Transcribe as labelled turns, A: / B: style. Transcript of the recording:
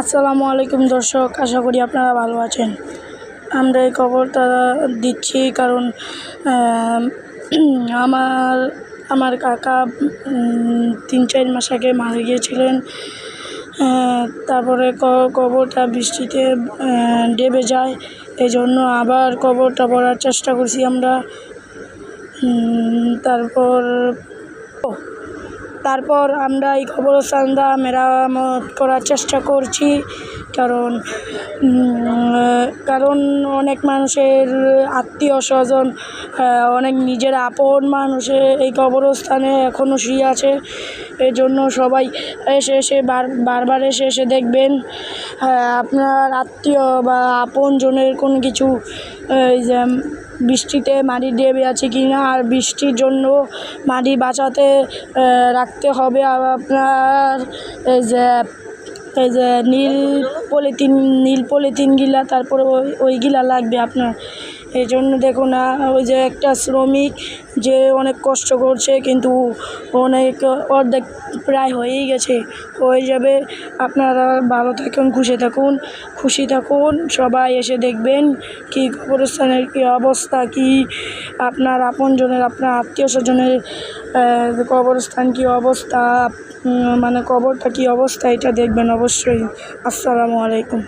A: আসসালামু আলাইকুম দর্শক, আশা করি আপনারা ভালো আছেন। আমরা এই খবরটা দিচ্ছি কারণ আমার আমার কাকা তিন চার মাস আগে মারা গিয়েছিলেন। তারপরে কবরটা বৃষ্টিতে ডেবে যায়। এই জন্য আবার কবরটা পড়ার চেষ্টা করছি আমরা। তারপর তারপর আমরা এই কবরস্থানটা মেরামত করার চেষ্টা করছি, কারণ কারণ অনেক মানুষের আত্মীয় স্বজন অনেক নিজের আপন মানুষে এই কবরস্থানে এখনও শুয়ে আছে। এই জন্য সবাই এসে এসে বার, বারবার এসে এসে দেখবেন আপনার আত্মীয় বা আপনজনের কোনো কিছু বৃষ্টিতে মাটি দিয়ে আছে কি না আর বৃষ্টির জন্য মাটি বাঁচাতে রাখতে হবে আপনার যে, এই যে নীল পলিথিন, নীল পলিথিনগুলা, তারপরে ওই ওইগুলা লাগবে আপনার। এই জন্য দেখুন না ওই যে একটা শ্রমিক যে অনেক কষ্ট করছে, কিন্তু অনেক অর্ধেক প্রায় হয়েই গেছে। হয়ে যাবে, আপনারা ভালো থাকুন, খুশি থাকুন খুশি থাকুন, সবাই এসে দেখবেন কি কবরস্থানের কী অবস্থা, কি আপনার আপনজনের, আপনার আত্মীয় স্বজনের কবরস্থান কী অবস্থা মানে কবরটা কী অবস্থা, এটা দেখবেন অবশ্যই। আসসালামু আলাইকুম।